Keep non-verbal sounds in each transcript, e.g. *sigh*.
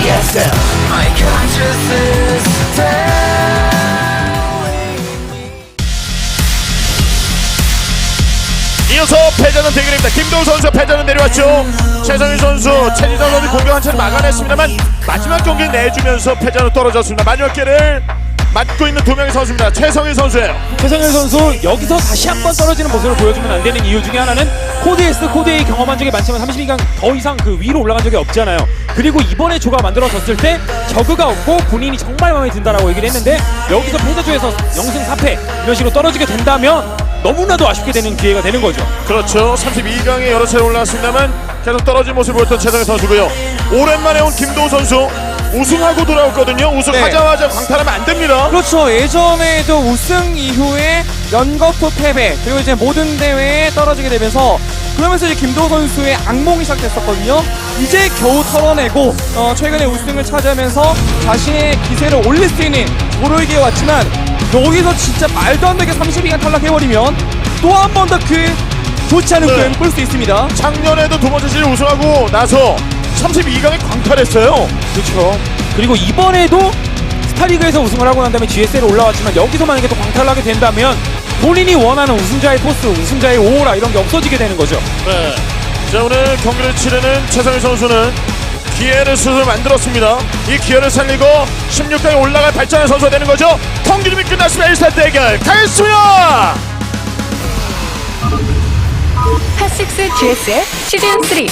TSM My conscience is telling me 이어서 패자는 대결입니다. 김도우 선수 패자는 내려왔죠. 최성희 선수, 최지성 선수 공격 한 차례 막아냈습니다만 마지막 경기 내주면서 패자로 떨어졌습니다. 마지막 기회를 맞고 있는 두 명의 선수입니다. 최성희 선수예요. 최성일 선수 여기서 다시 한 번 떨어지는 모습을 보여주면 안 되는 이유 중에 하나는 코드 S, 코드 A 경험한 적이 많지만 32강 더 이상 그 위로 올라간 적이 없잖아요. 그리고 이번에 조가 만들어졌을 때 저그가 없고 본인이 정말 마음에 든다라고 얘기를 했는데 여기서 패자조에서 0승 4패 이런 식으로 떨어지게 된다면 너무나도 아쉽게 되는 기회가 되는 거죠. 그렇죠. 32강에 여러 차례 올라왔습니다만 계속 떨어진 모습을 보였던 최성희 선수고요. 오랜만에 온 김도우 선수 우승하고 돌아왔거든요. 우승하자마자 광탈하면 안 됩니다. 그렇죠. 예전에도 우승 이후에 연거푸 패배 그리고 이제 모든 대회에 떨어지게 되면서 그러면서 이제 김도호 선수의 악몽이 시작됐었거든요. 이제 겨우 털어내고 어, 최근에 우승을 차지하면서 자신의 기세를 올릴 수 있는 도로에게 왔지만 여기서 진짜 말도 안 되게 32강 탈락해버리면 또 한 번 더 그 좋지 않은 네. 끈볼수 있습니다. 작년에도 두 번째 시즌 우승하고 나서 32강에 광탈했어요. 그렇죠. 그리고 이번에도 스타리그에서 우승을 하고 난 다음에 GSL에 올라왔지만 여기서 만약에 또 광탈하게 된다면 본인이 원하는 우승자의 포스, 우승자의 오라 이런 게 없어지게 되는 거죠. 네. 자 오늘 경기를 치르는 최성희 선수는 기회를 스스로 만들었습니다. 이 기회를 살리고 16강에 올라갈 발전의 선수가 되는 거죠. 경기름이 끝났으면 1사 대결 가겠습니다. 핫식스 GS의 시즌 3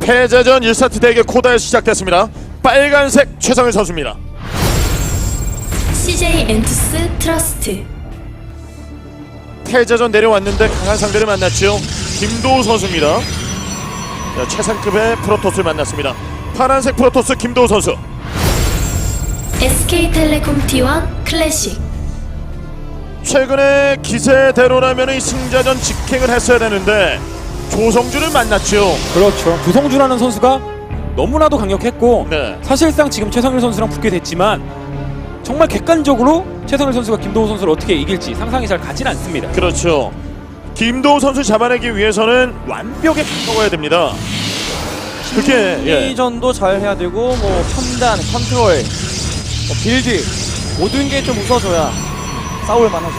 패자전 1사트 대결 코다에서 시작됐습니다. 빨간색 최성희 선수입니다. CJ 엔투스 트러스트 패자전 내려왔는데 강한 상대를 만났죠. 김도우 선수입니다. 자, 최상급의 프로토스를 만났습니다. 파란색 프로토스 김도우 선수. SK텔레콤 T1 클래식 최근에 기세대로라면 이 승자전 직행을 했어야 되는데 조성주를 만났죠. 그렇죠. 조성주라는 선수가 너무나도 강력했고 네. 사실상 지금 최성일 선수랑 붙게 됐지만 정말 객관적으로 최성일 선수가 김도호 선수를 어떻게 이길지 상상이 잘 가진 않습니다. 그렇죠. 김도우 선수 잡아내기 위해서는 완벽에 가까워야 됩니다. 그게 예. 심리전도 잘 해야 되고 뭐 판단, 컨트롤, 뭐 빌드 모든 게 좀 웃어줘야 싸울 만하죠.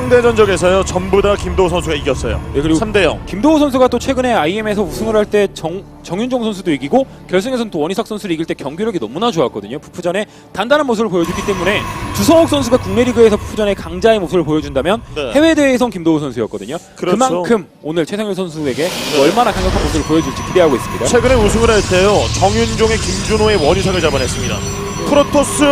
상대 전적에서요 전부 다 김도우 선수가 이겼어요. 네, 그리고 3대 0. 김도호 선수가 또 최근에 IM에서 우승을 할 때 정윤종 선수도 이기고 결승에서는 또 원희석 선수를 이길 때 경기력이 너무나 좋았거든요. 푸푸전에 단단한 모습을 보여주기 때문에 주성욱 선수가 국내 리그에서 푸푸전에 강자의 모습을 보여준다면 네. 해외 대회에선 김도호 선수였거든요. 그렇죠. 만큼 오늘 최성일 선수에게 얼마나 강력한 모습을 보여줄지 기대하고 있습니다. 최근에 우승을 할 때요 정윤종의 김준호의 원희상을 잡아냈습니다. 프로토스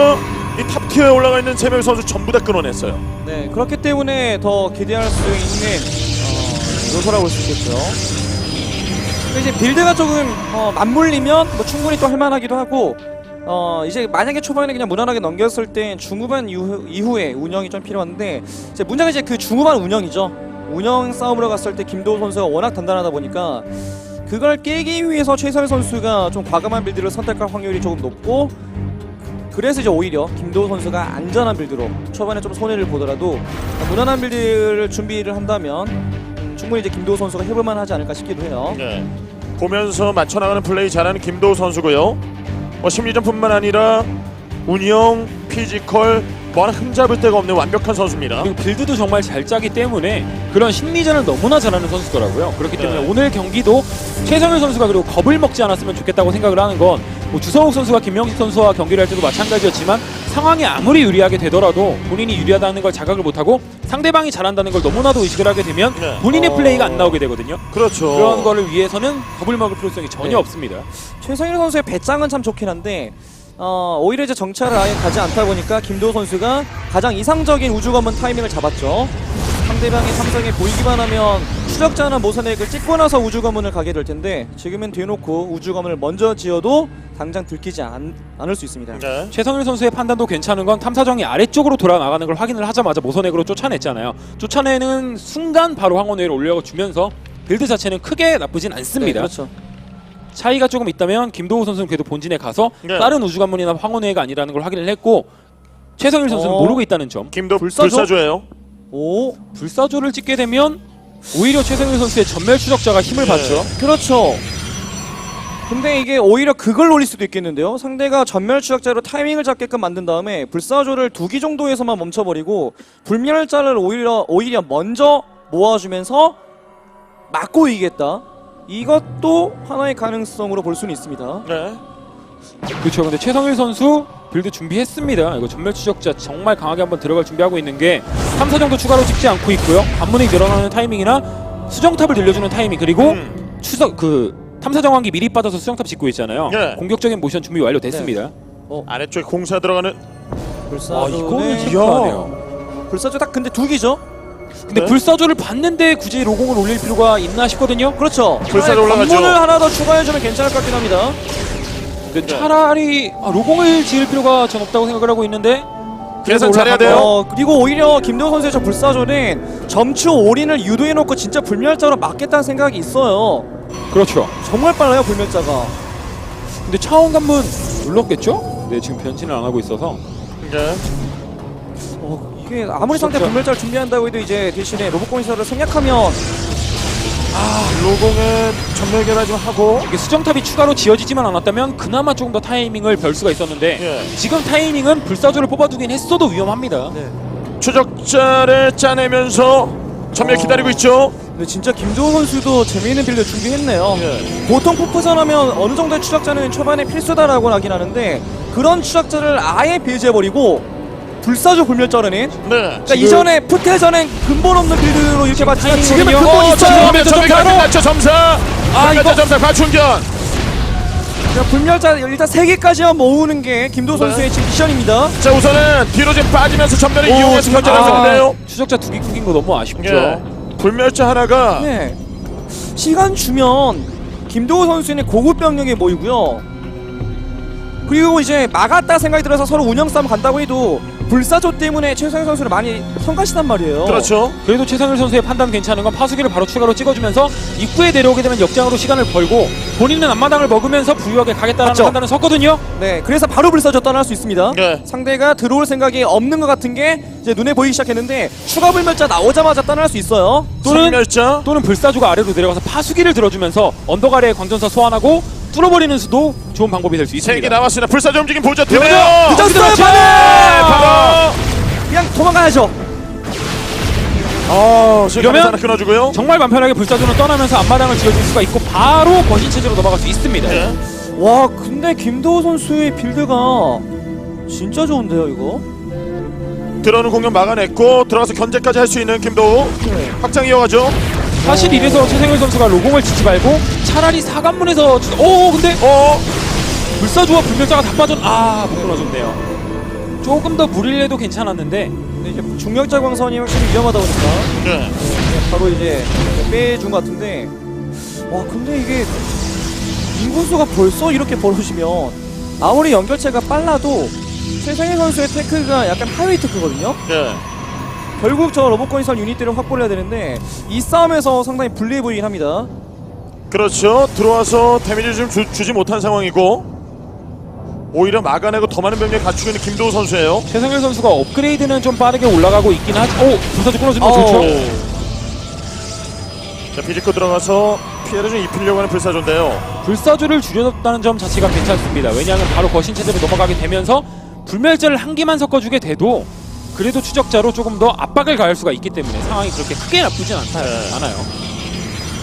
이 탑 티어에 올라가 있는 세 명의 선수 전부 다 끊어냈어요. 네, 그렇기 때문에 더 기대할 수 있는 어, 요소라고 볼 수 있겠죠. 이제 빌드가 조금 어, 맞물리면 뭐 충분히 또 할만하기도 하고 어, 이제 만약에 초반에 그냥 무난하게 넘겼을 때 중후반 이후, 이후에 운영이 좀 필요한데 이제 문제가 이제 그 중후반 운영이죠. 운영 싸움으로 갔을 때 김도우 선수가 워낙 단단하다 보니까 그걸 깨기 위해서 최설 선수가 좀 과감한 빌드를 선택할 확률이 조금 높고 그래서 이제 오히려 김도우 선수가 안전한 빌드로 초반에 좀 손해를 보더라도 무난한 빌드를 준비를 한다면 음, 충분히 이제 김도우 선수가 해볼만 하지 않을까 싶기도 해요. 네. 보면서 맞춰나가는 플레이 잘하는 김도우 선수고요. 뭐 심리전뿐만 아니라 운영, 피지컬, 뭐 하나 흠잡을 데가 없는 완벽한 선수입니다. 그리고 빌드도 정말 잘 짜기 때문에 그런 심리전을 너무나 잘하는 선수더라고요. 그렇기 때문에 네. 오늘 경기도 최성일 선수가 그리고 겁을 먹지 않았으면 좋겠다고 생각을 하는 건 뭐 주성욱 선수가 김명식 선수와 경기를 할 때도 마찬가지였지만 상황이 아무리 유리하게 되더라도 본인이 유리하다는 걸 자각을 못하고 상대방이 잘한다는 걸 너무나도 의식을 하게 되면 네. 본인의 어. 플레이가 안 나오게 되거든요. 그렇죠. 그런 거를 위해서는 겁을 먹을 필요성이 전혀 네. 없습니다. 최성일 선수의 배짱은 참 좋긴 한데 어, 오히려 이제 정찰을 아예 가지 않다 보니까 김도우 선수가 가장 이상적인 우주 검은 타이밍을 잡았죠. 상대방의 삼성에 보이기만 하면 추적자나 모선액을 찍고 나서 우주 검은을 가게 될 텐데 지금은 대놓고 우주 검은을 먼저 지어도 당장 들키지 않, 않을 수 있습니다. 네. 최성일 선수의 판단도 괜찮은 건 탐사정이 아래쪽으로 돌아 나가는 걸 확인을 하자마자 모선액으로 쫓아냈잖아요. 쫓아내는 순간 바로 황혼회를 올려주면서 빌드 자체는 크게 나쁘진 네, 않습니다. 그렇죠. 차이가 조금 있다면 김도우 선수는 그래도 본진에 가서 네. 다른 우주 관문이나 황혼회가 아니라는 걸 확인을 했고 최성일 선수는 어. 모르고 있다는 점. 김도 불사조? 불사조예요. 오 불사조를 찍게 되면 오히려 최성일 선수의 전멸 추적자가 힘을 네. 받죠. 그렇죠. 근데 이게 오히려 그걸 노릴 수도 있겠는데요. 상대가 전멸 추적자로 타이밍을 잡게끔 만든 다음에 불사조를 두 기 정도에서만 멈춰버리고 불멸자를 오히려 오히려 먼저 모아주면서 막고 이기겠다. 이것도 하나의 가능성으로 볼 수는 있습니다. 네. 그렇죠. 근데 최성일 선수 빌드 준비했습니다. 이거 전멸 추적자 정말 강하게 한번 들어갈 준비하고 있는 게 3사 정도 추가로 찍지 않고 있고요. 관문이 늘어나는 타이밍이나 수정탑을 늘려주는 타이밍 그리고 음. 추석 그 탐사 정황기 미리 받아서 수정탑 짓고 있잖아요. 네. 공격적인 모션 준비 완료됐습니다. 아래쪽에 공사 들어가는 불사조는 아, 이거는 이야. 심각하네요. 불사조 딱 근데 두 기죠. 근데 네. 불사조를 봤는데 굳이 로공을 올릴 필요가 있나 싶거든요. 그렇죠. 불사조 올라가죠. 관문을 하나 더 추가해주면 괜찮을 것 같긴 합니다. 근데 차라리 아, 로공을 지을 필요가 전 없다고 생각을 하고 있는데 계산 잘해야. 돼요. 어, 그리고 오히려 김도호 선수의 저 불사조는 점추 올인을 유도해놓고 진짜 불멸자로 막겠다는 생각이 있어요. 그렇죠. 정말 빨라요 불멸자가. 근데 차원 관문 눌렀겠죠? 네 지금 변신을 안 하고 있어서 네. 어, 이게 아무리 상대. 불멸자를 준비한다고 해도 이제 대신에 로봇공사를 생략하면 로공은 전멸 결화 좀 하고 이게 수정탑이 추가로 지어지지만 않았다면 그나마 조금 더 타이밍을 별 수가 있었는데 예. 지금 타이밍은 불사조를 뽑아두긴 했어도 위험합니다. 네. 추적자를 짜내면서 전멸 어. 기다리고 있죠. 근데 진짜 김도호 선수도 재미있는 빌드 준비했네요. 예. 보통 포프전 하면 어느 정도의 추적자는 초반에 필수다라고 하긴 하는데 그런 추적자를 아예 배제해버리고 불사조 불멸자라는 네. 그러니까 이전에 푸테전엔 근본 없는 빌드로 이렇게 봤지만 지금은. 근본 어, 있어요. 바로. 맞죠 점사. 아, 아 이거- 점사 과충전. 그러니까 불멸자 일단 세 개까지만 모으는 게 김도호 네. 선수의 지금 미션입니다. 자 우선은 뒤로 좀 빠지면서 전멸을 오, 이용해서 지금- 결정하는데요. 추적자 두 개 끊긴 거 너무 아쉽죠. 예. 불멸자 하나가 네. 시간 주면 김도호 선수는 고급 병력이 모이고요. 그리고 이제 막았다 생각이 들어서 서로 운영 싸움 간다고 해도 불사조 때문에 최성현 선수를 많이 성가시단 말이에요. 그렇죠. 그래도 최상일 선수의 판단 괜찮은 건 파수기를 바로 추가로 찍어주면서 입구에 내려오게 되면 역장으로 시간을 벌고 본인은 앞마당을 먹으면서 부유하게 가겠다는 맞죠. 판단을 섰거든요. 네, 그래서 바로 불사조 떠날 수 있습니다. 네. 상대가 들어올 생각이 없는 것 같은 게 이제 눈에 보이기 시작했는데 추가 불멸자 나오자마자 떠날 수 있어요. 또는. 또는 불사조가 아래로 내려가서 파수기를 들어주면서 언덕 아래에 광전사 소환하고 뚫어버리는 수도 좋은 방법이 될 수 있습니다. 남았습니다. 불사조 움직임 보죠. 드네요. 늦었어요, 그렇죠. 바로! 네, 바로. 그냥 도망가야죠. 어, 이러면- 하나 끊어주고요. 정말 간편하게 불사조는 떠나면서 앞마당을 지어줄 수가 있고 바로 거신 체제로 넘어갈 수 있습니다. 예. 와, 근데 김도호 선수의 빌드가 진짜 좋은데요, 이거? 들어오는 공격 막아냈고 들어가서 견제까지 할 수 있는 김도우 네. 확장 이어가죠. 사실 이래서 최생일 선수가 로공을 짓지 말고 차라리 사관문에서 주... 오 근데 어, 불사조와 불멸자가 다 빠져 아못 끊어줬네요. 조금 더 무리를 해도 괜찮았는데 근데 이제 중력자 광선이 확실히 위험하다 보니까 네. 네, 바로 이제 빼준 것 같은데 와 근데 이게 인구수가 벌써 이렇게 벌어지면 아무리 연결체가 빨라도 최상희 선수의 태클가 약간 하이웨이 태클거든요 예. 결국 저 로봇건이선 유닛들을 확보를 해야 되는데 이 싸움에서 상당히 불리해 보이긴 합니다 그렇죠. 들어와서 데미지 좀 주, 주지 못한 상황이고 오히려 막아내고 더 많은 병력 갖추고 있는 김도우 선수예요. 최성일 선수가 업그레이드는 좀 빠르게 올라가고 있긴 하지. 오 불사조 끊어주는 거 어. 좋죠. 자 비집고 들어가서 피해를 좀 입히려고 하는 불사조인데요. 불사조를 줄여줬다는 점 자체가 괜찮습니다. 왜냐하면 바로 거신 체제로 넘어가게 되면서 불멸자를 한 개만 섞어주게 돼도 그래도 추적자로 조금 더 압박을 가할 수가 있기 때문에 상황이 그렇게 크게 나쁘진 않다, 네. 않아요.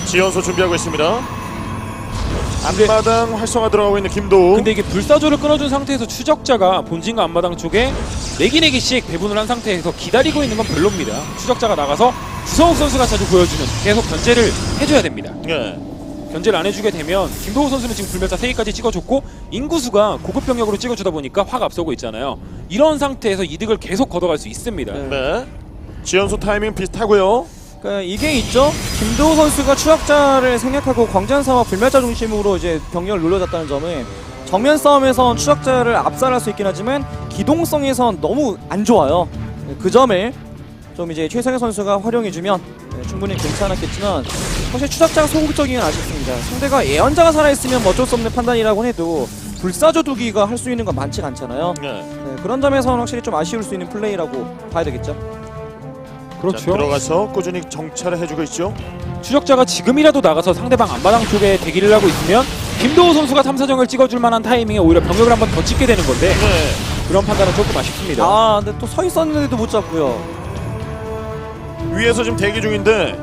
지연소 준비하고 있습니다. 앞마당 활성화 들어가고 있는 김도우. 근데 이게 불사조를 끊어준 상태에서 추적자가 본진과 앞마당 쪽에 네기 네기씩 배분을 한 상태에서 기다리고 있는 건 별로입니다. 추적자가 나가서 주성욱 선수가 자주 보여주는 계속 견제를 해줘야 됩니다. 예. 견제를 안 해주게 되면 김도우 선수는 지금 불멸자 3개까지 찍어줬고 인구수가 고급 병력으로 찍어주다 보니까 확 앞서고 있잖아요. 이런 상태에서 이득을 계속 걷어갈 수 있습니다. 네. 네. 지연소 타이밍 비슷하고요. 그러니까 이게 있죠 김도호 선수가 추적자를 생략하고 광전사와 불멸자 중심으로 이제 병력을 눌러줬다는 점은 정면 싸움에선 추적자를 압살할 수 있긴 하지만 기동성에선 너무 안 좋아요 그 점을 좀 이제 최성현 선수가 활용해주면 충분히 괜찮았겠지만 사실 추적자가 소극적이긴 아쉽습니다. 상대가 예언자가 살아있으면 뭐 어쩔 수 없는 판단이라고 해도 불사조 두기가 할 수 있는 건 많지가 않잖아요. 네. 네, 그런 점에서는 확실히 좀 아쉬울 수 있는 플레이라고 봐야 되겠죠. 자, 그렇죠. 들어가서 꾸준히 정찰을 해주고 있죠. 추적자가 지금이라도 나가서 상대방 앞마당 쪽에 대기를 하고 있으면 김도호 선수가 탐사정을 찍어줄 만한 타이밍에 오히려 병력을 한 번 더 찍게 되는 건데 네. 그런 판단은 조금 아쉽습니다. 아, 근데 또 서 있었는데도 못 잡고요. 위에서 지금 대기 중인데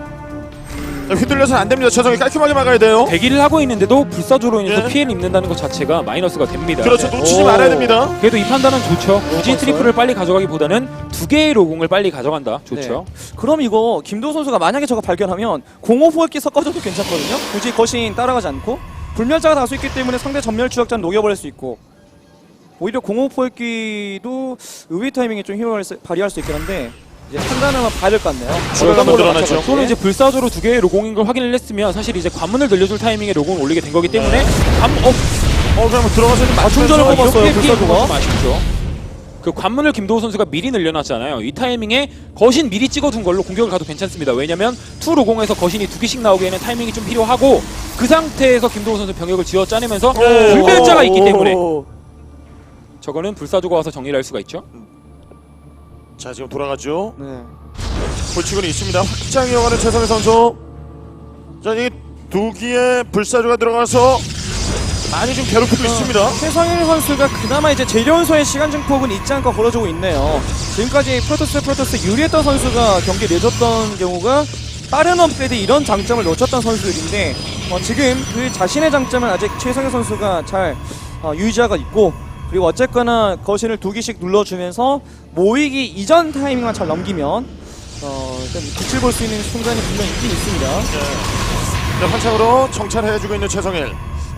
자, 휘둘려서는 안 됩니다. 최성이 깔끔하게 막아야 돼요. 대기를 하고 있는데도 불사조로 인해서 예. 피해를 입는다는 것 자체가 마이너스가 됩니다. 그렇죠. 네. 놓치지 오. 말아야 됩니다. 그래도 이 판단은 좋죠. 굳이 벌써요? 트리플을 빨리 가져가기보다는 두 개의 로공을 빨리 가져간다. 좋죠. 그럼 이거 김도호 선수가 만약에 저거 발견하면 공호 포획기 섞어줘도 괜찮거든요. 굳이 거신 따라가지 않고 불멸자가 다수 있기 때문에 상대 전멸 추적자는 녹여버릴 수 있고 오히려 공호 포획기도 의외 타이밍에 좀 힘을 발휘할 수 있긴 한데 이제 될것 같네요. 추가가 늘어났죠. 맞춰갈지. 또는 이제 불사조로 두 개의 로공인 걸 확인을 했으면 사실 이제 관문을 늘려줄 타이밍에 로공을 올리게 된 거기 때문에 관, 어, 어, 그럼 들어가서 좀 충전을 맞추면서 뽑았어요, 이렇게 불사조가. 좀 아쉽죠. 그 관문을 김도호 선수가 미리 늘려놨잖아요. 이 타이밍에 거신 미리 찍어둔 걸로 공격을 가도 괜찮습니다. 왜냐면 투 로공에서 거신이 두 개씩 나오기에는 타이밍이 좀 필요하고 그 상태에서 김도호 선수 병력을 쥐어 짜내면서 불멸자가 있기 때문에 오. 저거는 불사조가 와서 정리를 할 수가 있죠. 자 지금 돌아가죠. 네. 골치곤이 있습니다. 확장 이 어가는 최성희 선수. 자이 두기의 불사조가 들어가서 많이 좀 괴롭히고 있습니다. 최성일 선수가 그나마 이제 재련소의 시간 증폭은 잊지 않고 걸어주고 있네요. 지금까지 프로토스 프로토스 유리했던 선수가 경기 내줬던 경우가 빠른 업그레이드 이런 장점을 놓쳤던 선수들인데 어, 지금 그 자신의 장점을 아직 최성일 선수가 잘 어, 유지하고 있고 그리고 어쨌거나 거신을 두 개씩 눌러주면서 모이기 이전 타이밍만 잘 넘기면 어, 좀 빛을 볼 수 있는 순간이 분명히 있긴 있습니다. 자, 환상으로 정찰해주고 있는 최성일.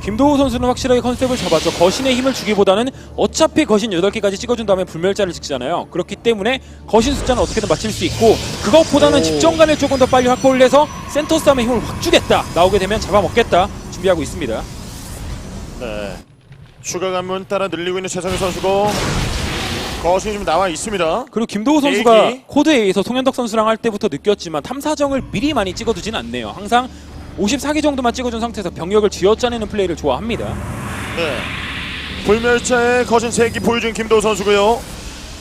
김도호 선수는 확실하게 컨셉을 잡았죠. 거신의 힘을 주기보다는 어차피 거신 8개까지 찍어준 다음에 불멸자를 찍잖아요. 그렇기 때문에 거신 숫자는 어떻게든 맞출 수 있고 그것보다는 오. 집정관을 조금 더 빨리 확보를 해서 센터 싸움에 힘을 확 주겠다. 나오게 되면 잡아먹겠다. 준비하고 있습니다. 네. 추가 관문 따라 늘리고 있는 최성일 선수고 거신이 좀 나와 있습니다. 그리고 김도호 선수가 얘기. 코드 A에서 송현덕 선수랑 할 때부터 느꼈지만 탐사정을 미리 많이 찍어두진 않네요. 항상 54기 정도만 찍어준 상태에서 병력을 쥐어짜내는 플레이를 좋아합니다. 네. 불멸자의 거신 세기 보여준 김도우 선수고요.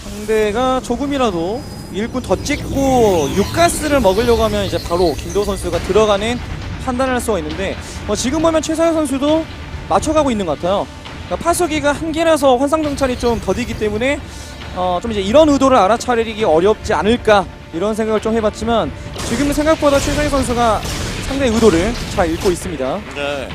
상대가 조금이라도 일꾼 더 찍고 육가스를 먹으려고 하면 이제 바로 김도호 선수가 들어가는 판단을 할 수가 있는데 어, 지금 보면 최상현 선수도 맞춰가고 있는 것 같아요. 그러니까 파수기가 한 개라서 환상 정찰이 좀 더디기 때문에 어, 좀 이제 이런 의도를 알아차리기 어렵지 않을까 이런 생각을 좀 해봤지만 지금은 생각보다 최상현 선수가 상대의 의도를 잘 읽고 있습니다. 네.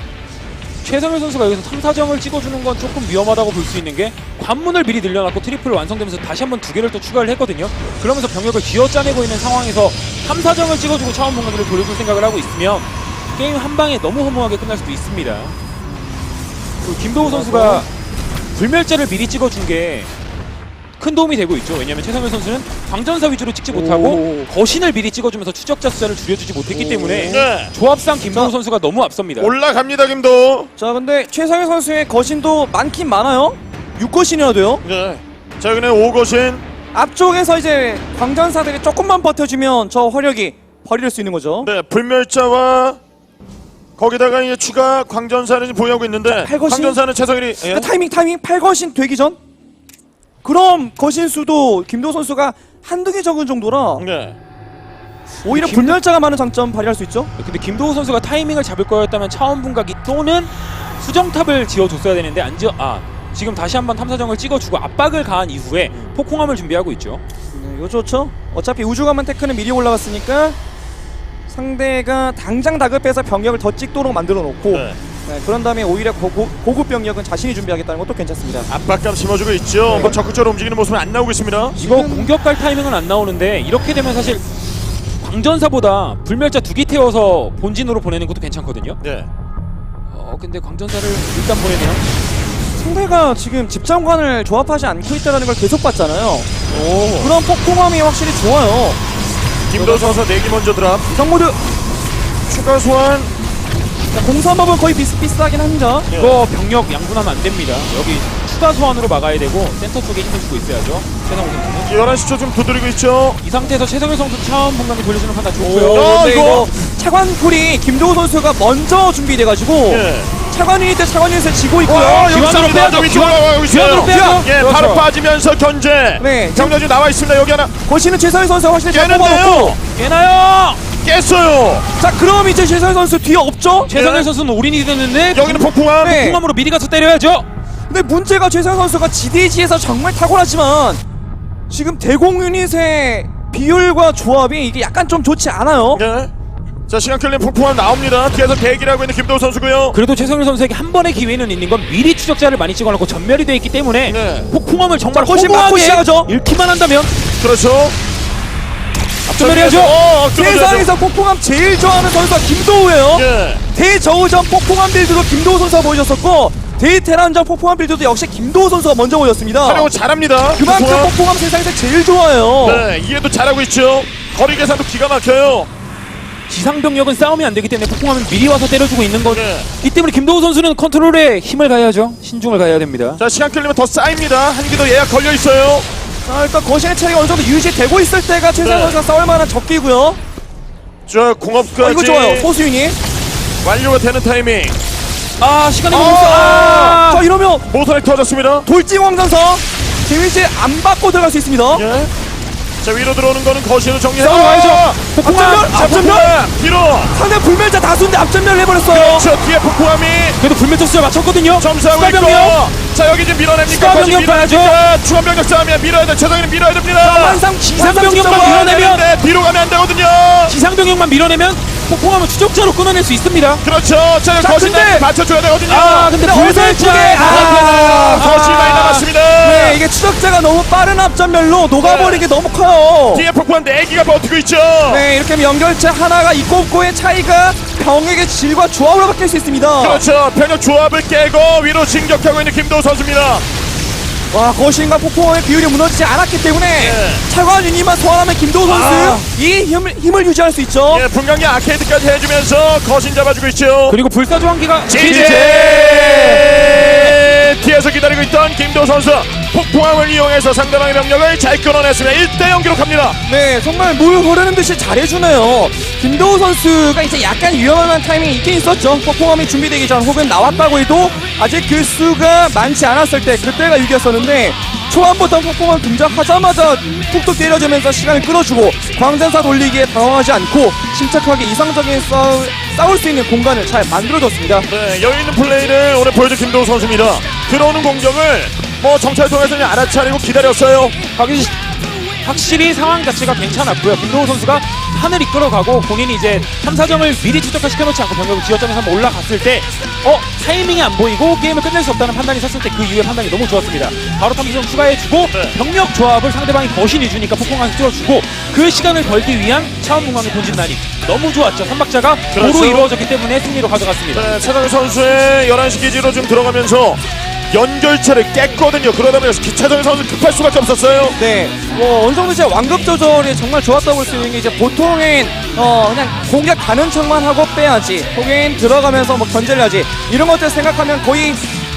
최성일 선수가 여기서 탐사정을 찍어주는 건 조금 위험하다고 볼 수 있는 게 관문을 미리 늘려놨고 트리플 완성되면서 다시 한번 두 개를 또 추가를 했거든요. 그러면서 병력을 쥐어짜내고 있는 상황에서 탐사정을 찍어주고 차원 분간들을 돌려줄 생각을 하고 있으면 게임 한 방에 너무 허무하게 끝날 수도 있습니다. 그 김도우 선수가 불멸자를 미리 찍어준 게 큰 도움이 되고 있죠. 왜냐하면 최성일 선수는 광전사 위주로 찍지 못하고 오. 거신을 미리 찍어주면서 추적자 숫자를 줄여주지 못했기 때문에 네. 조합상 김도우 선수가 너무 앞섭니다. 올라갑니다 김도우. 자 근데 최상현 선수의 거신도 많긴 많아요. 6거신이나 돼요. 네. 자 그네 오거신. 앞쪽에서 이제 광전사들이 조금만 버텨주면 저 화력이 버릴 수 있는 거죠. 네. 불멸자와 거기다가 이제 추가 광전사를 보유하고 있는데 팔거신? 광전사는 최성일이 예? 그 타이밍 타이밍 8거신 되기 전 그럼 거신 수도 김도 선수가 한두 개 적은 정도라 네. 오히려 김- 불멸자가 많은 장점 발휘할 수 있죠. 근데 김도우 선수가 타이밍을 잡을 거였다면 차원 분각이 또는 수정탑을 지어줬어야 되는데 안 지어 아 지금 다시 한번 탐사정을 찍어주고 압박을 가한 이후에 폭풍함을 준비하고 있죠. 네, 이거 좋죠. 어차피 우주가만 테크는 미리 올라갔으니까 상대가 당장 다급해서 병력을 더 찍도록 만들어 놓고 네. 네, 그런 다음에 오히려 고고, 고급 병력은 자신이 준비하겠다는 것도 괜찮습니다. 압박감 심어주고 있죠. 네. 뭐 적극적으로 움직이는 모습은 안 나오고 있습니다. 이거 공격 갈 타이밍은 안 나오는데 이렇게 되면 사실 광전사보다 불멸자 두개 태워서 본진으로 보내는 것도 괜찮거든요. 네. 어 근데 광전사를 일단 보내네요. 상대가 지금 집장관을 조합하지 않고 있다는 걸 계속 봤잖아요. 그런 폭풍함이 확실히 좋아요. 김도우 선수 내기 먼저 드랍. 이성 모드 추가 소환. 공사법은 거의 비슷비슷하긴 합니다. 네. 이거 병력 양분하면 안 됩니다. 여기 추가 소환으로 막아야 되고 센터 쪽에 힘을 주고 있어야죠. 최성일 선수는 11시 초좀 두드리고 있죠. 이 상태에서 최성일 선수 처음 공간이 돌려주는 판단 좋고요. 오, 야, 근데 이거- 이거 차관풀이 김도우 선수가 먼저 준비돼가지고 예. 차관이 때 차관이에서 지고 있고요. 와, 기완으로 여기서 빼야죠. 위쪽으로 기완- 가고 있어요. 기완으로 빼야죠. 예, 그렇죠. 바로 빠지면서 견제. 네. 경력이 나와 있습니다. 여기 하나 거시는 최성일 선수가 훨씬 잘 깨는데요. 뽑아놓고 깨나요? 깼어요. 자 그럼 이제 최성일 선수 뒤에 없죠? 최성일 선수는 올인이 됐는데 여기는 폭풍함. 네. 풍함으로 미리 가서 때려야죠. 근데 문제가 최성일 선수가 GDG에서 정말 탁월하지만 지금 대공 유닛의 비율과 조합이 이게 약간 좀 좋지 않아요. 예. 자 시간 끌린 폭풍함 나옵니다. 뒤에서 대기를 하고 있는 김도우 선수고요. 그래도 최성일 선수에게 한 번의 기회는 있는 건 미리 추적자를 많이 찍어놓고 전멸이 돼 있기 때문에 네. 폭풍함을 정말 자, 훨씬 맞고 시작하죠. 허무하게 잃기만 한다면 그렇죠. 앞전멸해야죠. 어, 세상에서 폭풍함 제일 좋아하는 선수가 김도우예요. 예. 대저우전 폭풍함 빌드도 김도우 선수가 보여줬었고 대테란전 폭풍함 빌드도 역시 김도우 선수가 먼저 보였습니다. 활용을 잘합니다. 그만큼 폭풍함. 세상에서 제일 좋아해요. 네, 이해도 잘하고 있죠. 거리 계산도 기가 막혀요. 지상 병력은 싸움이 안 되기 때문에 폭풍함은 미리 와서 때려주고 있는 거기 네. 때문에 김도우 선수는 컨트롤에 힘을 가해야죠. 신중을 가해야 됩니다. 자 시간 끌리면 더 쌓입니다. 한 기도 예약 걸려 있어요. 자, 일단 거신의 체력이 어느 정도 유지되고 있을 때가 최상 네. 선수가 싸울 만한 적기고요. 저 공업까지 어, 이거 좋아요. 소수 유닛. 완료가 되는 타이밍. 아 시간이 아! 너무 아! 자 이러면 모선이 터졌습니다. 돌진왕전서 데미지 안 받고 들어갈 수 있습니다. 예. 자 위로 들어오는 거는 거실로. 싸움 와야죠. 앞전멸, 자, 앞전멸. 폭풍함, 뒤로. 상대 불멸자 다수인데 앞전멸을 해버렸어요. 저 뒤에 폭풍함이 그래도 불면토스가 맞췄거든요. 점수하고 있고. 수가병력 자 여기 지금 밀어냅니까? 수가병력 거실 봐야죠. 중앙병력 싸움이야. 밀어야 돼. 최성이는 밀어야 됩니다. 완상 지상병력만 완상 밀어내면 네, 뒤로 가면 안 되거든요. 지상 병력만 밀어내면 폭풍함을 추적자로 끊어낼 수 있습니다. 그렇죠. 자, 자, 거실 근데- 받쳐줘야 되거든요. 아 근데 어설프게- 아, 아, 거실 많이 남았습니다. 네, 이게 추적자가 너무 빠른 앞전멸로 녹아버리기 너무 커요. 뒤에 폭풍한 네 개가 버티고 있죠. 네, 이렇게 하면 연결체 하나가 있고 없고의 차이가 병에게 질과 조합으로 바뀔 수 있습니다. 그렇죠. 병력 조합을 깨고 위로 진격하고 있는 김도우 선수입니다. 와, 거신과 폭포의 비율이 무너지지 않았기 때문에 네. 차관 유니만 소환하면 김도우 선수 아. 이 힘을, 힘을 유지할 수 있죠. 예, 분광기 아케이드까지 해주면서 거신 잡아주고 있죠. 그리고 불사조 한기가 지제 뒤에서 기다리고 있던 김도우 선수 폭풍함을 이용해서 상대방의 병력을 잘 끊어냈습니다. 1대0 기록합니다. 네, 정말 물 흐르는 듯이 잘해주네요. 김도우 선수가 이제 약간 위험한 타이밍이 있긴 있었죠. 폭풍함이 준비되기 전 혹은 나왔다고 해도 아직 그 수가 많지 않았을 때 그때가 위기였었는데 초반부터 폭풍함 등장하자마자 툭툭 때려주면서 시간을 끌어주고 광전사 돌리기에 당황하지 않고 침착하게 이상적인 싸우, 싸울 수 있는 공간을 잘 만들어줬습니다. 네, 여유 있는 플레이를 오늘 보여준 김도우 선수입니다. 들어오는 공격을 뭐 정찰 통해서 그냥 알아차리고 기다렸어요. 확실히, 확실히 상황 자체가 괜찮았고요. 김도우 선수가 판을 이끌어가고 본인이 이제 탐사정을 미리 추적화 시켜놓지 않고 병력을 지어점에서 한번 올라갔을 때 어? 타이밍이 안 보이고 게임을 끝낼 수 없다는 판단이 섰을 때 그 이후의 판단이 너무 좋았습니다. 바로 탐사정 추가해주고 네. 병력 조합을 상대방이 거신이 주니까 폭풍함을 뚫어주고 그 시간을 벌기 위한 차원 공강의 본진 난이 너무 좋았죠. 삼박자가 그렇죠. 도로 이루어졌기 때문에 승리로 가져갔습니다. 네, 최정희 선수의 11시 기지로 좀 들어가면서 연결체를 깼거든요. 그러다 보니 최정희 선수 급할 수밖에 없었어요. 네, 뭐 어느 정도 이제 완급 조절이 정말 좋았다고 볼 수 있는 게 이제 보통은 어 그냥 공격 가는 척만 하고 빼야지, 혹은 들어가면서 뭐 견제를 하지 이런 것들 생각하면 거의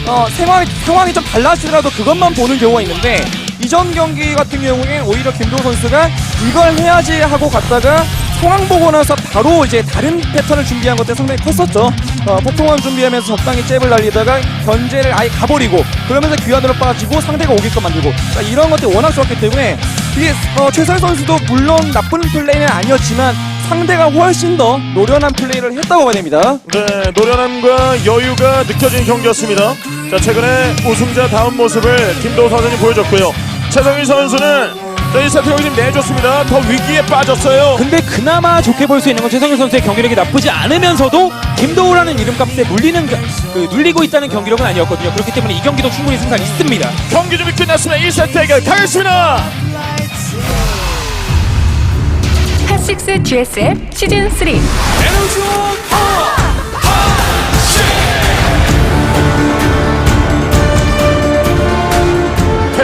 어 상황이 상황이 좀 달라지더라도 그것만 보는 경우가 있는데 이전 경기 같은 경우에 오히려 김도우 선수가 이걸 해야지 하고 갔다가 상황 보고 나서 바로 이제 다른 패턴을 준비한 것들 상당히 컸었죠. 어, 폭풍함 준비하면서 적당히 잽을 날리다가 견제를 아예 가버리고 그러면서 귀환으로 빠지고 상대가 오게끔 만들고 자, 이런 것들이 워낙 좋았기 때문에 이게 어, 최설 선수도 물론 나쁜 플레이는 아니었지만 상대가 훨씬 더 노련한 플레이를 했다고 봐야 됩니다. 네, 노련함과 여유가 느껴지는 경기였습니다. 자, 최근에 우승자 다운 모습을 김도우 선수님 보여줬고요. 최정희 선수는 저희 세트 여기 좀 내줬습니다. 더 위기에 빠졌어요. 근데 그나마 좋게 볼 수 있는 건 최성일 선수의 경기력이 나쁘지 않으면서도 김도우라는 이름값에 물리는 겨- 그 눌리고 있다는 경기력은 아니었거든요. 그렇기 때문에 이 경기도 충분히 승산 있습니다. 경기 준비 끝났습니다. 1세트 대결 가겠습니다. 핫식스 GSL 시즌 3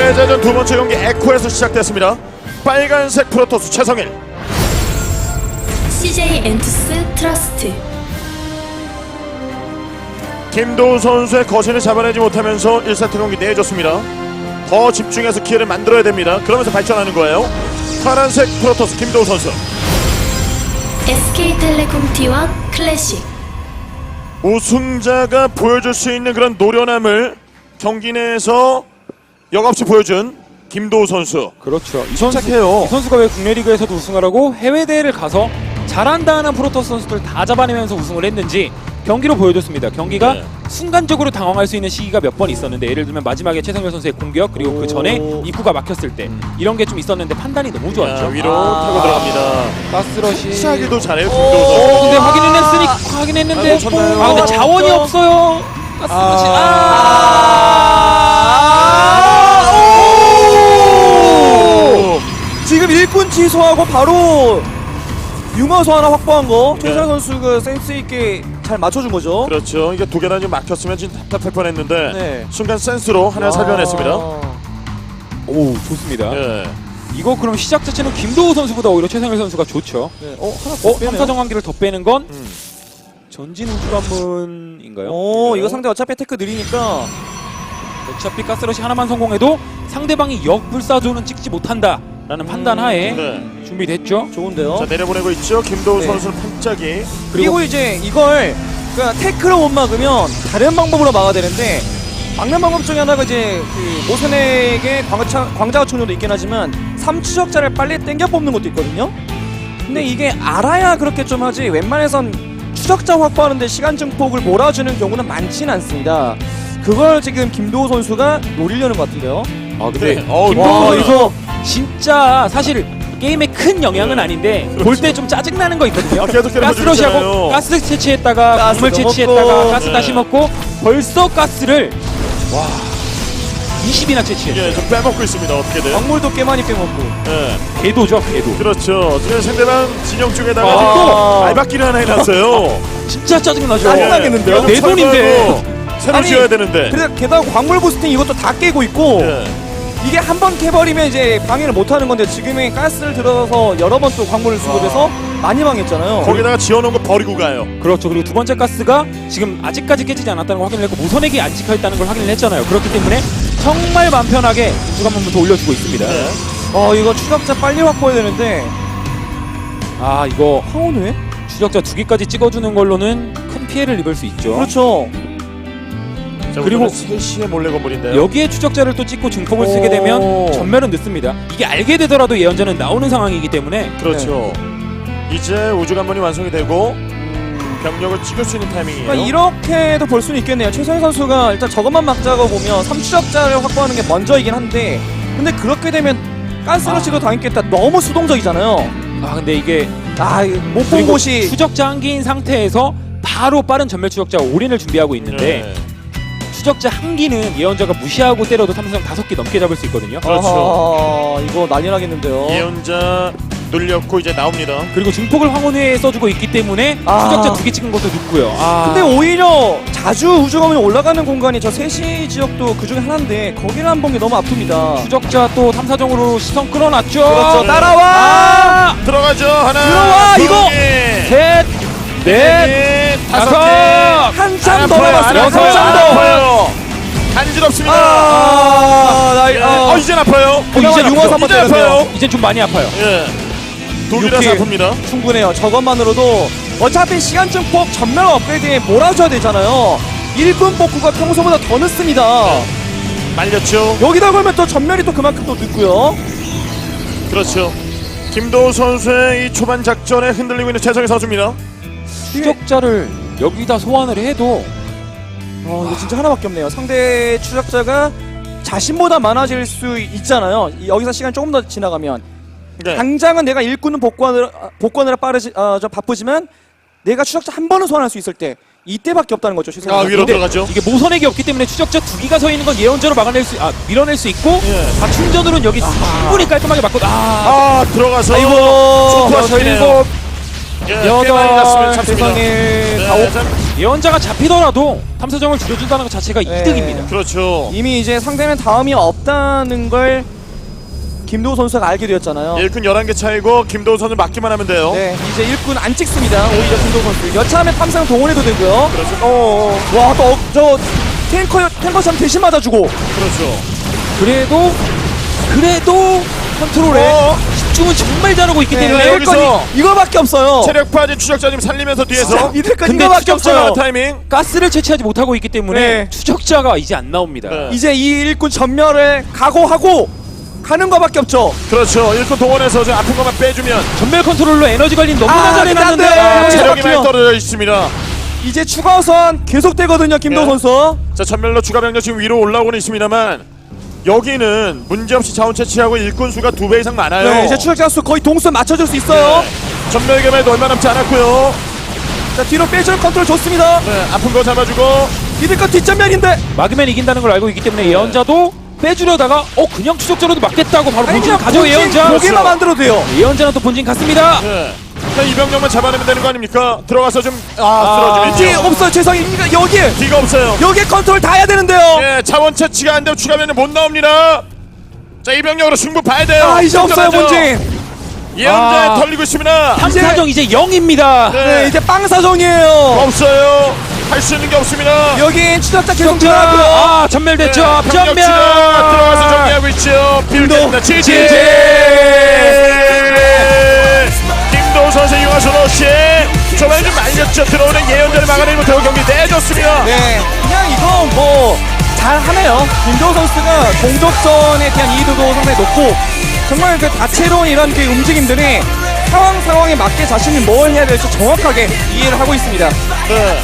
패자전 두 번째 경기 에코에서 시작됐습니다. 빨간색 프로토스 최성일. CJ 엔투스 트러스트 김도우 선수의 거신을 잡아내지 못하면서 1세트 경기 내줬습니다. 더 집중해서 기회를 만들어야 됩니다. 그러면서 발전하는 거예요. 파란색 프로토스 김도우 선수. SK텔레콤 T1 클래식 우승자가 보여줄 수 있는 그런 노련함을 경기 내에서 역없이 보여준 김도우 선수. 그렇죠. 이 선수, 침착해요. 이 선수가 왜 국내 리그에서도 우승을 하고 해외 대회를 가서 잘한다는 프로토스 선수들 다 잡아내면서 우승을 했는지 경기로 보여줬습니다. 경기가 네. 순간적으로 당황할 수 있는 시기가 몇 번 있었는데 예를 들면 마지막에 최성열 선수의 공격 그리고 그 전에 입구가 막혔을 때 이런 게 좀 있었는데 판단이 너무 자, 좋았죠. 위로 아. 타고 들어갑니다. 가스러시. 시작이도 잘해요 김도우 선수. 어, 근데 확인은 했으니까 확인 했는데 아? 아 근데 자원이 없어요. 가스러시. 오! 지금 일꾼 취소하고 바로 융화소 하나 확보한 거 네. 최선 선수가 센스 있게 잘 맞춰준 거죠. 그렇죠. 이게 두 개나 좀 막혔으면 진짜 답답할 뻔했는데 네. 순간 센스로 하나 살려냈습니다. 오 좋습니다. 예. 이거 그럼 시작 자체는 김도우 선수보다 오히려 최성열 선수가 좋죠. 네. 어 하나 어, 더 빼네요. 탐사 정관기를 더 빼는 건 음. 전진 우주 관문인가요? 오 이거 상대 어차피 테크 느리니까 어차피 가스러시 하나만 성공해도 상대방이 역불사조는 찍지 못한다 라는 판단 하에 네. 준비됐죠. 좋은데요. 자 내려보내고 있죠. 김도우 네. 선수는 반짝이. 그리고 이제 이걸 그러니까 태클을 못 막으면 다른 방법으로 막아야 되는데 막는 방법 중에 하나가 이제 그 모선에게 광자, 광자가 총료도 있긴 하지만 삼추적자를 빨리 땡겨 뽑는 것도 있거든요. 근데 이게 알아야 그렇게 좀 하지 웬만해선 추적자 확보하는데 시간 증폭을 몰아주는 경우는 많지는 않습니다. 그걸 지금 김도호 선수가 노리려는 것 같은데요. 아 근데 네. 어우, 김도우 와, 이거 진짜 사실 게임에 큰 영향은 아닌데 볼 때 좀 짜증 나는 거 있거든요. 아, 계속 때려 가스 러시하고 주잖아요. 가스 채취했다가 가스 물물 더 채취했다가. 가스 네. 다시 먹고 벌써 가스를 와 20이나 채취했어요. 예, 좀 빼먹고 있습니다. 어떻게든. 광물도 꽤 많이 빼먹고. 예. 궤도죠 궤도. 그렇죠. 지금 상대방 진영 쪽에다가 아. 또 알박기를 하나 해놨어요. *laughs* 진짜 짜증 나죠. 짜증나겠는데요? 내 돈인데. 새로 아니, 지어야 되는데. 그래 게다가 광물 부스팅 이것도 다 깨고 있고 예. 이게 한 번 캐버리면 이제 방해를 못 하는 건데 지금의 가스를 들어서 여러 번 또 광물을 수급해서 많이 망했잖아요. 거기다가 지어놓은 거 버리고 가요. 그렇죠. 그리고 두 번째 가스가 지금 아직까지 깨지지 않았다는 걸 확인을 했고 무선액이 안 찍혀 있다는 걸 확인을 했잖아요. 그렇기 때문에 정말 맘 편하게 주간 부터 올려주고 있습니다. 네. 어 이거 추적자 빨리 확보해야 되는데 아 이거 황혼 왜? 추적자 두 개까지 찍어주는 걸로는 큰 피해를 입을 수 있죠. 그렇죠. 자, 그리고- 그리고 3시에 몰래 건물인데요. 여기에 추적자를 또 찍고 증폭을 오. 쓰게 되면 전멸은 늦습니다. 이게 알게 되더라도 예언자는 나오는 상황이기 때문에 그렇죠. 이제 우주 관문이 완성이 되고 병력을 찍을 수 있는 타이밍이에요. 그러니까 이렇게도 볼 수는 있겠네요. 최성희 선수가 일단 저것만 막자고 보면 3추적자를 확보하는 게 먼저이긴 한데 근데 그렇게 되면 가스러시도 당했겠다. 너무 수동적이잖아요. 아 근데 이게 아, 못 본 그리고 곳이 추적자 한기인 상태에서 바로 빠른 전멸 추적자 올인을 준비하고 있는데 네. 추적자 한 기는 예언자가 무시하고 때려도 탐성 다섯 개 넘게 잡을 수 있거든요. 그렇죠. 아하, 이거 난리 나겠는데요. 예언자 눌렸고 이제 나옵니다. 그리고 증폭을 황혼회에 써주고 있기 때문에 아. 추적자 두 개 찍은 것도 늦고요. 아. 근데 오히려 자주 우주가문이 올라가는 공간이 저 3시 지역도 그 중에 하나인데 거기를 한번게 너무 아픕니다. 추적자 또 탐사정으로 시선 끌어놨죠. 그렇죠. 네. 따라와! 들어가죠. 하나, 들어와, 둘, 이거! 셋, 넷, 다섯. 한참 남았어요. 여섯, 한참. 간지럽습니다. 아, 나, 예. 아, 어, 이젠 아파요. 그나마 이제 융화사. 한번 이제 때려서요. 아파요. 이젠 좀 많이 아파요. 예. 독이라서 이렇게- 아픕니다. 충분해요. 저것만으로도 어차피 시간 증폭 전멸 업그레이드에 몰아줘야 되잖아요. 일꾼 복구가 평소보다 더 늦습니다. 말렸죠. 여기다 걸면 또 전멸이 또 그만큼 또 늦고요. 그렇죠. 김도우 선수의 이 초반 작전에 흔들리고 있는 최성희 선수입니다. 추적자를 여기다 소환을 해도 어, 이거 진짜 하나밖에 없네요. 상대 추적자가 자신보다 많아질 수 있잖아요. 이- 여기서 시간 조금 더 지나가면 네. 당장은 내가 일꾼은 복구하느라, 복구하느라 빠르지, 아, 저 바쁘지만 내가 추적자 한 번은 소환할 수 있을 때 이때밖에 없다는 거죠. 최성희 아. 위로 들어가죠. 이게 모선액이 없기 때문에 추적자 두 개가 서 있는 건 예언자로 막아낼 수, 아 밀어낼 수 있고 예. 다 충전으로는 여기 충분히 깔끔하게 막고 아, 아, 들어가서 아이고, 좋다, 여섯, 좋네요. 일곱, 예, 여덟, 났습니다. 잡습니다. 세상에 네, 다 오- 참, 예언자가 잡히더라도 탐사정을 줄여준다는 것 자체가 네. 이득입니다. 그렇죠. 이미 이제 상대는 다음이 없다는 걸 김도우 선수가 알게 되었잖아요. 일꾼 11개 차이고 김도우 선수 맞기만 하면 돼요. 네, 이제 일꾼 안 찍습니다. 오히려 김도우 선수. 여차하면 탐상 동원해도 되고요. 그렇죠. 어, 와, 또, 어, 저, 탱커, 탱커 참 대신 맞아주고. 그렇죠. 그래도 그래도 컨트롤에 어? 집중은 정말 잘하고 있기 네, 때문에 여기서 일꾼이 이거밖에 없어요. 체력 빠진 추적자 좀 살리면서 뒤에서 진짜 이들까지 근데 이거밖에 추적자가 없어요. 타이밍. 가스를 채취하지 못하고 있기 때문에 네. 추적자가 이제 안 나옵니다. 네. 이제 이 일꾼 전멸을 각오하고 가는 거밖에 없죠. 그렇죠. 일꾼 동원해서 저 아픈 것만 빼주면 전멸 컨트롤로 에너지 관리 너무나 아, 잘해놨는데 안 돼요. 아, 체력이 많이. 떨어져 있습니다. 이제 추가선 계속되거든요, 김도우 네. 선수. 자 전멸로 추가 병력 지금 위로 올라오고는 있습니다만 여기는 문제없이 자원 채취하고 일꾼 수가 두 배 이상 많아요. 네, 이제 추적자 수 거의 동선 맞춰줄 수 있어요. 네. 전멸 개발도 얼마 남지 않았고요. 자, 뒤로 빼줄 컨트롤 좋습니다. 네, 아픈 거 잡아주고 이들 거 뒷전면인데. 막으면 이긴다는 걸 알고 있기 때문에 예언자도 빼주려다가 어 그냥 추적자로도 맞겠다고 바로 본진 가져 본진 예언자 보기만 만들어도 돼요. 예언자는 또 본진 갔습니다. 네. 그냥 이 병력만 잡아내면 되는 거 아닙니까? 들어가서 좀 뒤에 아, 쓰러지면 없어요, 죄송합니다. 여기에. 뒤가 없어요. 여기에 컨트롤 다 해야 되는데요. 예, 자원 채취가 안 되면 추가 병력 못 나옵니다. 자, 이 병력으로 승부 봐야 돼요. 아, 이제 없어요, 걱정하죠. 본진. 예언자에 아. 털리고 있습니다. 탐사정 이제 0입니다. 네. 네, 이제 빵사정이에요. 없어요. 할 수 있는 게 없습니다. 여기 추적자 계속 들어가고요. 아 전멸됐죠. 네, 전멸 들어가서 정리하고 있죠. 빌드입니다. 지지. 지지. 김도우 선수 이용하서 러시 초반에 좀 말렸죠. 들어오는 예언자를 막아내지 못하고 경기 내줬습니다. 네, 그냥 이거 뭐 잘하네요. 김도우 선수가 공격전에 대한 이해도도 상당히 높고 정말 그 다채로운 이런 그 움직임들이 상황 상황에 맞게 자신이 뭘 해야 될지 정확하게 이해를 하고 있습니다. 네.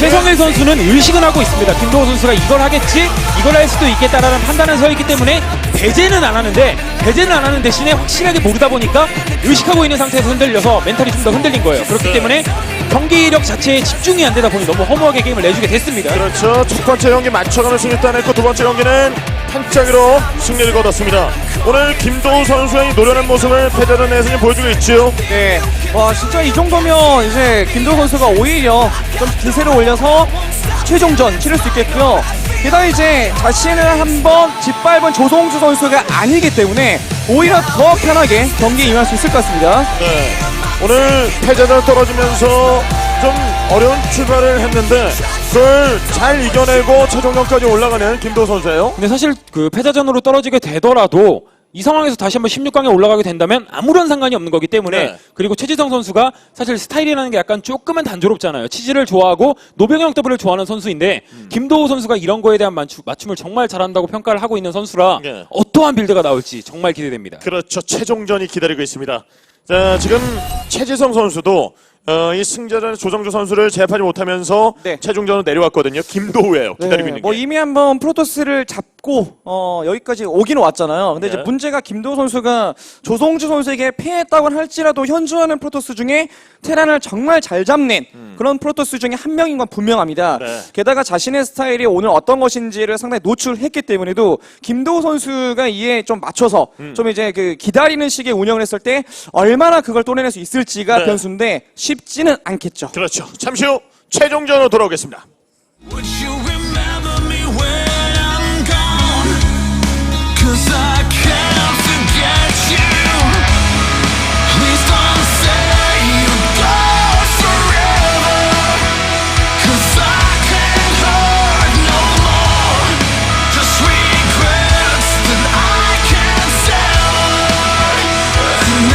최성일 선수는 의식은 하고 있습니다. 김도호 선수가 이걸 하겠지, 이걸 할 수도 있겠다라는 판단은 서 있기 때문에 배제는 안 하는데 배제는 안 하는 대신에 확실하게 모르다 보니까 의식하고 있는 상태에서 흔들려서 멘탈이 좀 더 흔들린 거예요. 그렇기 네. 때문에 경기력 자체에 집중이 안 되다 보니 너무 허무하게 게임을 내주게 됐습니다. 그렇죠. 첫 번째 경기 맞춰가며 승리 따냈고 두 번째 경기는 한짝으로 승리를 거뒀습니다. 오늘 김도우 선수의 노련한 모습을 패자전 내에서 좀 보여주고 있죠. 네, 와 진짜 이 정도면 이제 김도우 선수가 오히려 좀 기세를 올려서 최종전 치를 수 있겠고요. 게다가 이제 자신을 한번 짓밟은 조성주 선수가 아니기 때문에 오히려 더 편하게 경기에 임할 수 있을 것 같습니다. 네. 오늘 패자전 떨어지면서 좀 어려운 출발을 했는데 그걸 잘 이겨내고 최종전까지 올라가는 김도우 선수예요. 근데 사실 그 패자전으로 떨어지게 되더라도 이 상황에서 다시 한번 16강에 올라가게 된다면 아무런 상관이 없는 거기 때문에 네. 그리고 최지성 선수가 사실 스타일이라는 게 약간 조금은 단조롭잖아요. 치즈를 좋아하고 노병영 더블을 좋아하는 선수인데 음. 김도우 선수가 이런 거에 대한 맞춤, 맞춤을 정말 잘한다고 평가를 하고 있는 선수라 네. 어떠한 빌드가 나올지 정말 기대됩니다. 그렇죠. 최종전이 기다리고 있습니다. 자, 지금 최지성 선수도 어, 이 승자전 조정주 선수를 제압하지 못하면서 네. 최종전으로 내려왔거든요. 김도우예요. 기다리고 있는 뭐 게. 이미 한번 프로토스를 잡 고 어, 여기까지 오기는 왔잖아요. 근데 네. 이제 문제가 김도우 선수가 조성주 선수에게 패했다고 할지라도 현주하는 프로토스 중에 테란을 정말 잘 잡는 그런 프로토스 중에 한 명인 건 분명합니다. 음. 네. 게다가 자신의 스타일이 오늘 어떤 것인지를 상당히 노출했기 때문에도 김도우 선수가 이에 좀 맞춰서 음. 좀 이제 그 기다리는 식의 운영을 했을 때 얼마나 그걸 또내낼 수 있을지가 네. 변수인데 쉽지는 않겠죠. 그렇죠. 잠시 후 최종전으로 돌아오겠습니다. Would